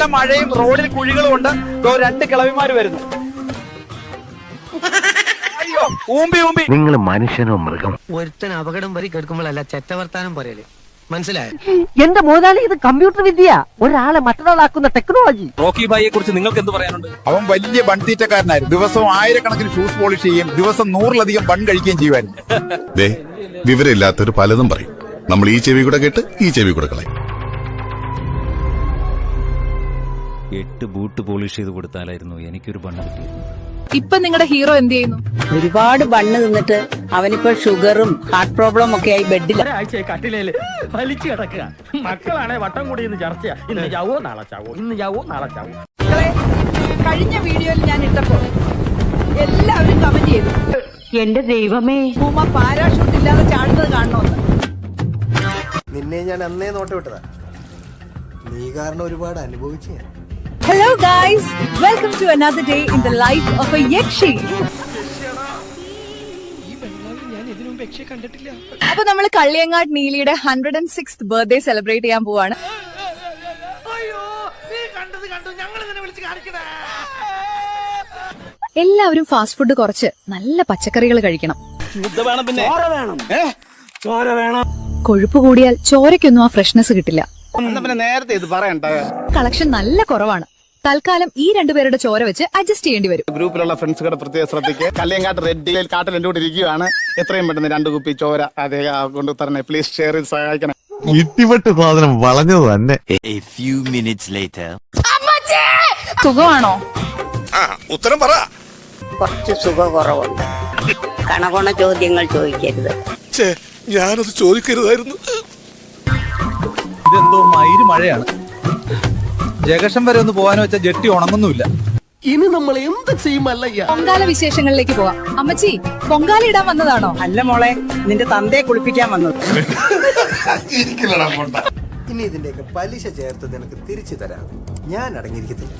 നല്ല മഴയും റോഡിൽ കുഴികളും ഉണ്ട്. രണ്ട് കിളവിമാർ വരുന്നു. അയ്യോ ഊമ്പി ഊമ്പി. നിങ്ങൾ മനുഷ്യനോ മൃഗം? ഒരുത്തൻ അപകടം വരി കേൾക്കുമ്പോഴല്ല ചെറ്റവർത്താനം പറയൽ. മനസ്സിലായോ? എന്റെ മോനാലി ഇത് കമ്പ്യൂട്ടർ വിദ്യ ഒരാളെ മറ്റൊരാളാക്കുന്ന ടെക്നോളജി. റോക്കി ഭായിയെ കുറിച്ച് നിങ്ങൾക്ക് എന്ത് പറയാനുണ്ട്? അവൻ വലിയ ബൺതീറ്റക്കാരനായിരുന്നു ദിവസവും ആയിരക്കണക്കിന് ഷൂസ് പോളിഷ് ചെയ്യും. ദിവസം നൂറിലധികം ബൺ കഴിക്കുകയും ചെയ്യുമായിരുന്നു. ദേ വിവരമില്ലാത്തൊരു പലതും പറയും. നമ്മൾ ഈ ചെവി കൂടെ കേട്ട് ഈ ചെവി കൂടെ കളയും. എട്ട് ബൂട്ട് പോളിഷ് ചെയ്ത് കൊടുത്താലായിരുന്നു എനിക്കൊരു ബണ്ണ് കിട്ടിയത് ഇപ്പൊ നിങ്ങളുടെ ഹീറോ എന്ത് ചെയ്യുന്നു? ഒരുപാട് ബണ്ണ് തിന്നിട്ട് അവനിപ്പോ ഷുഗറും ഹാർട്ട് പ്രോബ്ലം ഒക്കെ ആയി ബെഡിൽ ഒരാഴ്ച കട്ടിലേൽ വലിച്ചു കിടക്കുക. മക്കളാണെ വട്ടം കൂടി ഇന്ന് ചർച്ചയാ ഇന്ന് ചാവോ നാളെ ചാവോ? ഇന്ന് ചാവോ നാളെ ചാവോ? കഴിഞ്ഞ വീഡിയോയിൽ ഞാൻ ഇട്ടപ്പോ എല്ലാവരും കമന്റ് ചെയ്തു. എന്റെ ദൈവമേ. മൂമ്മ പാരാഷൂട്ട് ഇല്ലാതെ ചാടുന്നത് കാണണമെന്ന് നിന്നെ ഞാൻ അന്നേ നോട്ട് വിട്ടതാ. നീ കാരണം ഒരുപാട് അനുഭവിച്ചു ഞാൻ. Hello guys welcome to another day in the life of a yakshi അപ്പൊ നമ്മൾ Kalliyangad നീലിയുടെ hundred and six birthday celebrate ചെയ്യാൻ പോവാണ്. എല്ലാവരും ഫാസ്റ്റ് ഫുഡ് കുറച്ച് നല്ല പച്ചക്കറികൾ കഴിക്കണം. കൊഴുപ്പ് കൂടിയാൽ ചോരയ്ക്കൊന്നും ആ ഫ്രഷ്നെസ് കിട്ടില്ല. നേരത്തെ ഇത് പറയണ്ട. കളക്ഷൻ നല്ല കുറവാണ്. തൽക്കാലം ഈ രണ്ടുപേരുടെ ചോര വെച്ച് അഡ്ജസ്റ്റ് ചെയ്യേണ്ടി വരും. ഗ്രൂപ്പിലുള്ള ഫ്രണ്ട്സുകളുടെ പ്രത്യേക ശ്രദ്ധിക്കുക കല്ലിയങ്കാട്ട് റെഡ് കാട്ടിൽ എന്റെ കൂടെ ഇരിക്കുകയാണ് എത്രയും പെട്ടെന്ന് രണ്ട് കുപ്പി ചോര അദ്ദേഹം കൊണ്ട് തരണേ. പ്ലീസ് ഷെയർ ചെയ്ത് സഹായിക്കണം. ഇട്ടിപ്പെട്ട് സാധനം വളഞ്ഞത് തന്നെ. സുഖമാണോ? ഉത്തരം പറ. കുറച്ച് സുഖക്കുറവുണ്ട്. കണകൊണ ചോദ്യങ്ങൾ ചോദിക്കരുത്. ഞാനത് ചോദിക്കരുതായിരുന്നു. ഇതെന്തോ മയിര് മഴയാണ്. ജഗഷം വരെ ഒന്ന് പോകാന്ന് വെച്ചാൽ ജെട്ടി ഉണങ്ങുന്നുമില്ല. ഇനി നമ്മൾ എന്ത് ചെയ്യുമല്ലയ്യ പൊങ്കാല വിശേഷങ്ങളിലേക്ക് പോവാം. അമ്മച്ചി പൊങ്കാല ഇടാൻ വന്നതാണോ? അല്ല മോളെ നിന്റെ തന്തയെ കുളിപ്പിക്കാൻ വന്നത്. ഇനി ഇതിന്റെയൊക്കെ പലിശ ചേർത്ത് നിനക്ക് തിരിച്ചു തരാതെ. ഞാൻ അടങ്ങിയിരിക്കത്തില്ല.